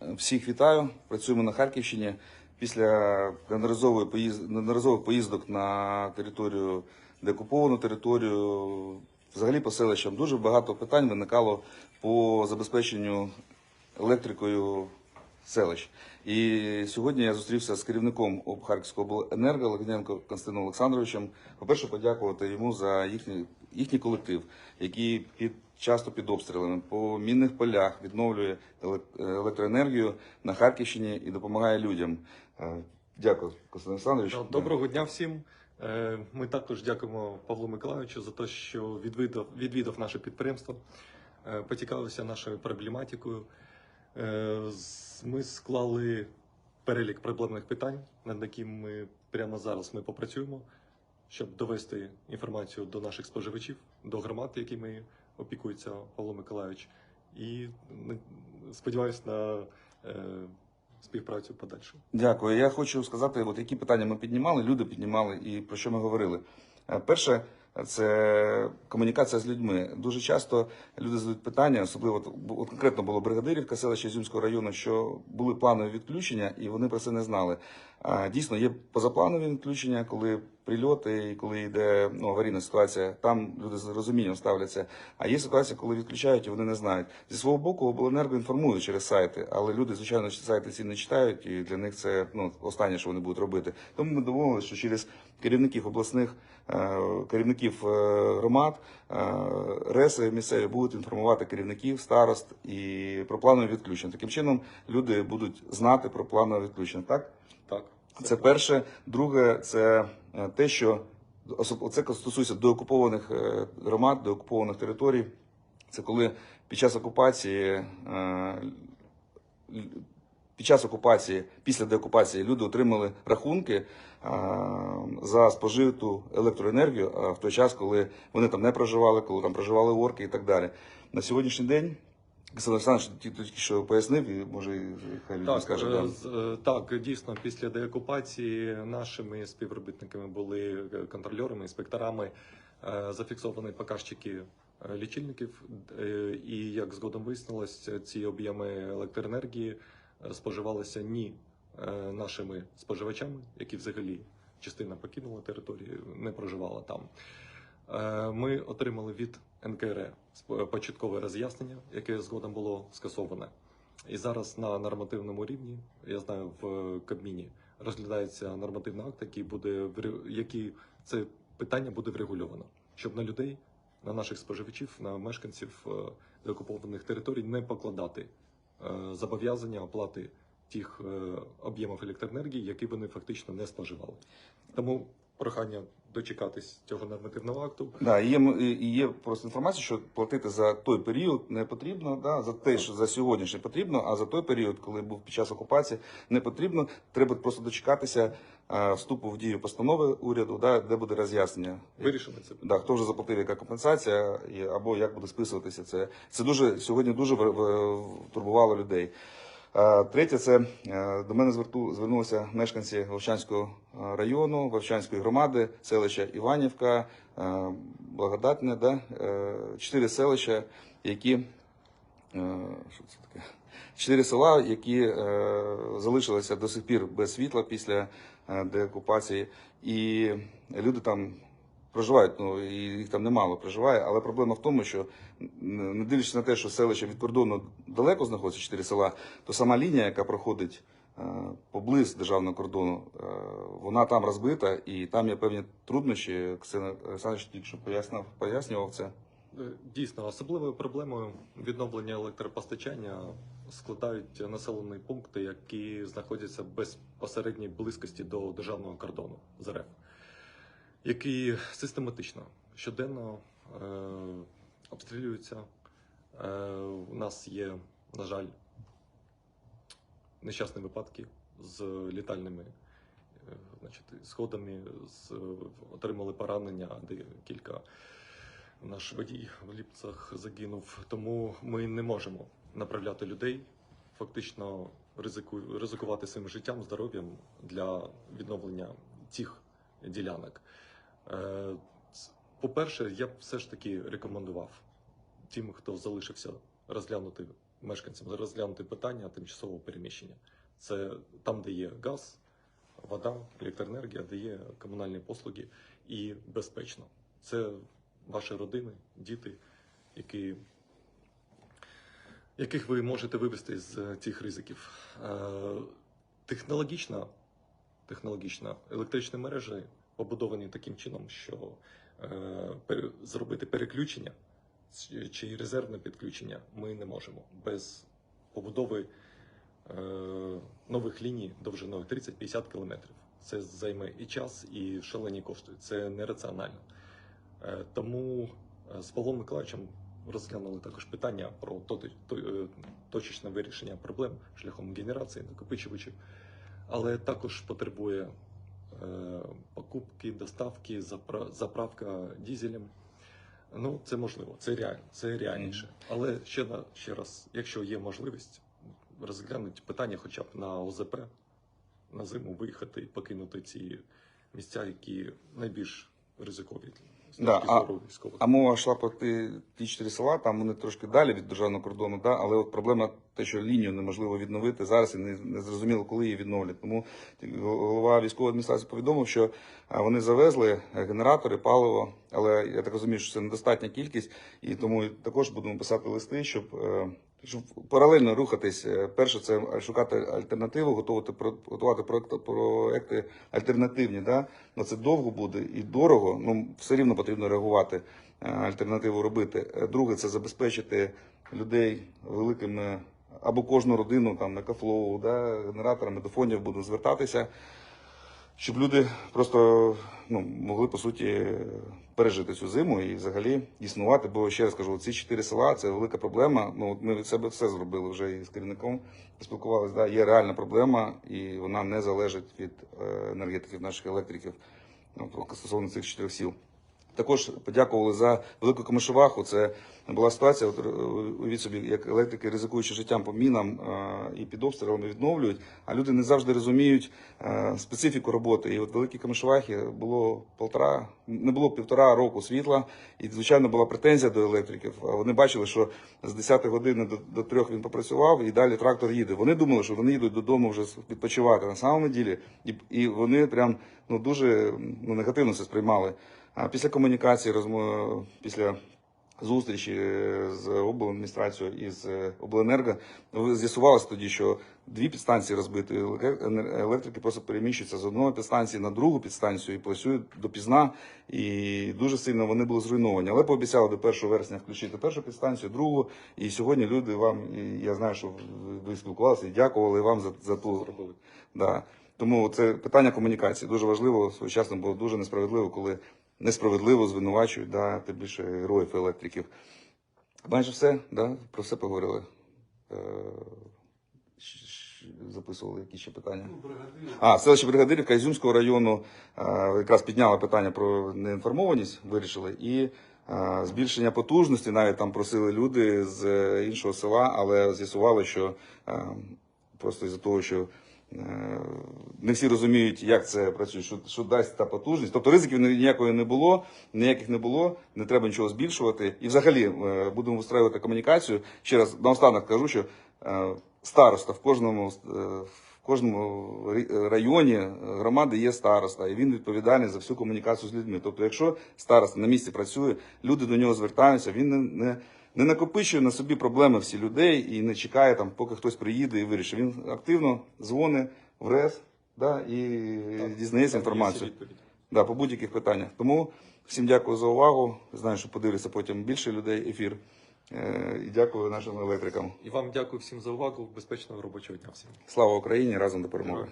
Всіх вітаю. Працюємо на Харківщині. Після неодноразових поїздок на територію, деокуповану територію, взагалі по селищам, дуже багато питань виникало по забезпеченню електрикою селищ. І сьогодні я зустрівся з керівником Харківського обленерго Логвиненко Константином Олександровичем. По-перше, подякувати йому за їхній, їхній колектив, який під часто під обстрілами по мінних полях відновлює електроенергію на Харківщині і допомагає людям. Е, Дякую, Константин Олександрович. Доброго дня всім. Е, Ми також дякуємо Павлу Миколаївичу за те, що відвідав, відвідав наше підприємство, е, поцікавився нашою проблематикою. Ми склали перелік проблемних питань, над якими ми прямо зараз ми попрацюємо, щоб довести інформацію до наших споживачів, до громад, якими опікується Павло Миколаївич. І сподіваюся на е, співпрацю подальшу. Дякую. Я хочу сказати, от які питання ми піднімали, люди піднімали і про що ми говорили. Е, Перше, це комунікація з людьми. Дуже часто люди задають питання, особливо от, конкретно було бригадирівка селища Ізюмського району, що були планові відключення, і вони про це не знали. Дійсно, є позапланові відключення, коли прильоти і коли йде ну, аварійна ситуація, там люди з розумінням ставляться. А є ситуація, коли відключають і вони не знають. Зі свого боку, обленерго інформує через сайти, але люди, звичайно, сайти ці не читають, і для них це ну, останнє, що вони будуть робити. Тому ми домовилися, що через керівників обласних е, керівників е, громад, е, реси місцеві будуть інформувати керівників, старост і про планові відключення. Таким чином люди будуть знати про планове відключення. Так? Так. Це перше. Друге, це е, те, що це стосується деокупованих е, громад, деокупованих територій. Це коли під час окупації, е, під час окупації, після деокупації люди отримали рахунки за спожиту електроенергію в той час, коли вони там не проживали, коли там проживали орки і так далі. На сьогоднішній день Олександрович тільки що пояснив, і може і хай людям Так, скаже. да. е, так, дійсно, після деокупації нашими співробітниками були е, контрольорами, інспекторами, е, зафіксовані показчики лічильників, і як згодом вияснилось, ці об'єми електроенергії споживалися ні нашими споживачами, які взагалі частина покинула територію, не проживала там. Е, Ми отримали від НКРЕ сп- початкове роз'яснення, яке згодом було скасоване. І зараз на нормативному рівні, я знаю, в Кабміні розглядається нормативний акт, який буде який це питання буде врегульовано, щоб на людей, на наших споживачів, на мешканців е, деокупованих територій не покладати е, зобов'язання оплати тих об'ємів електроенергії, які вони фактично не споживали. Тому прохання дочекатись цього нормативного акту. Да, є, є просто інформація, що платити за той період не потрібно, да, за те, що за сьогоднішній потрібно, а за той період, коли був під час окупації, не потрібно. Треба просто дочекатися а, вступу в дію постанови уряду, да, де буде роз'яснення. Вирішимо це. Да, хто вже заплатив, яка компенсація, або як буде списуватися це. Це дуже сьогодні дуже турбувало людей. Е, Третє, це е, до мене звернулися мешканці Вовчанського е, району, Вовчанської громади, селища Іванівка, Благодатне, да? чотири селища, які що це таке? Чотири села, які залишилися до сих пір без світла після деокупації, і люди там проживають, ну і їх там немало проживає, але проблема в тому, що не дивлячись на те, що селище від кордону далеко знаходиться, чотири села, то сама лінія, яка проходить е, поблизу державного кордону, е, вона там розбита, і там є певні труднощі. Ксена Олександрович тільки що пояснив, пояснював це. Е, Дійсно, особливою проблемою відновлення електропостачання складають населені пункти, які знаходяться безпосередній близькості до державного кордону з РФ, які систематично щоденно е, обстрілюються. Е, у нас є, на жаль, нещасні випадки з літальними е, значить, сходами, з, отримали поранення, де кілька наш водій в Ліпцях загинув. Тому ми не можемо направляти людей, фактично ризику, ризикувати своїм життям, здоров'ям для відновлення цих ділянок. Е, По-перше, я б все ж таки рекомендував тим, хто залишився розглянути мешканцям розглянути питання тимчасового переміщення. Це там, де є газ, вода, електроенергія, де є комунальні послуги і безпечно. Це ваші родини, діти, які, яких ви можете вивести з е, цих ризиків. Е, Технологічно, технологічно електричні мережі побудовані таким чином, що е, зробити переключення чи- резервне підключення ми не можемо без побудови е, нових ліній довжиною 30-50 кілометрів. Це займе і час, і шалені кошти. Це нераціонально. Е, Тому з Павлом Миколаївичем розглянули також питання про точечне вирішення проблем шляхом генерації накопичувачів, але також потребує покупки, доставки, запра- заправка дізелем. Ну, це можливо, це реально, це реальніше. Але ще на ще раз, якщо є можливість, розглянути питання хоча б на ОЗП на зиму виїхати і покинути ці місця, які найбільш ризикові Да, а-. А мова йшла про ті чотири села, там вони трошки далі від державного кордону, да? але от проблема те, що лінію неможливо відновити зараз і не, зрозуміло, коли її відновлять. Тому голова військової адміністрації повідомив, що вони завезли е, генератори, паливо, але я так розумію, що це недостатня кількість, і тому також будемо писати листи, щоб. е, Щоб паралельно рухатись, Е, перше це шукати альтернативу, готувати готувати проекти, проекти альтернативні. Да? Ну це довго буде і дорого. Ну все рівно потрібно реагувати, альтернативу робити. Друге, це забезпечити людей великими або кожну родину там на кафлоу, да, генераторами до фондів будуть звертатися, щоб люди просто ну, могли по суті пережити цю зиму і взагалі існувати. Бо ще раз кажу, ці чотири села це велика проблема. Ну от ми від себе все зробили вже і з керівником поспілкувалися. Да, є реальна проблема, і вона не залежить від е, енергетиків, наших електриків ну, стосовно цих чотирьох сіл. Також подякували за велику камишоваху. Це була ситуація. Е, уявіть собі, як електрики, ризикуючи життям по мінам е, і під обстрілами відновлюють, а люди не завжди розуміють е, специфіку роботи. І от великі камишовахи було полтора, не було півтора року світла, і звичайно була претензія до електриків. Вони бачили, що з 10 години до, до 3 він попрацював, і далі трактор їде. Вони думали, що вони їдуть додому вже відпочивати. На самому ділі, і вони прям ну дуже ну, негативно це сприймали. А після комунікації, розмови, після зустрічі з обладміністрацією і з обленерго, з'ясувалося тоді, що дві підстанції розбиті. Електрики просто переміщуються з одної підстанції на другу підстанцію і працюють допізна. І дуже сильно вони були зруйновані. Але пообіцяли до 1 вересня включити першу підстанцію, другу. І сьогодні люди вам, і я знаю, що ви- ви спілкувалися і дякували вам за, за ту. Да. Тому це питання комунікації дуже важливо. Своєчасно було дуже несправедливо, коли несправедливо звинувачують, да, тим більше героїв електриків. Майже все, да, про все поговорили. Е, записували які ще питання. А, селище Бригадирівка Ізюмського району е, якраз підняли питання про неінформованість, вирішили. І е, збільшення потужності навіть там просили люди з іншого села, але з'ясували, що просто із-за того, що не всі розуміють, як це працює, що, що дасть та потужність. Тобто ризиків ні- ніякої не було, ніяких не було, не треба нічого збільшувати. І взагалі е, будемо вистраювати комунікацію. Ще раз наостанок кажу, що е, староста в кожному е, в кожному районі е, громади є староста, і він відповідальний за всю комунікацію з людьми. Тобто, якщо староста на місці працює, люди до нього звертаються, він не, не, накопичує на собі проблеми всі людей і не чекає там, поки хтось приїде і вирішить. Він активно дзвонить в РЕС да, і дізнається Там інформацію. Да, по будь-яких питаннях. Тому всім дякую за увагу. Знаю, що подивляться потім більше людей ефір. Е, І дякую нашим електрикам. І вам дякую всім за увагу. Безпечного робочого дня всім. Слава Україні! Разом до перемоги!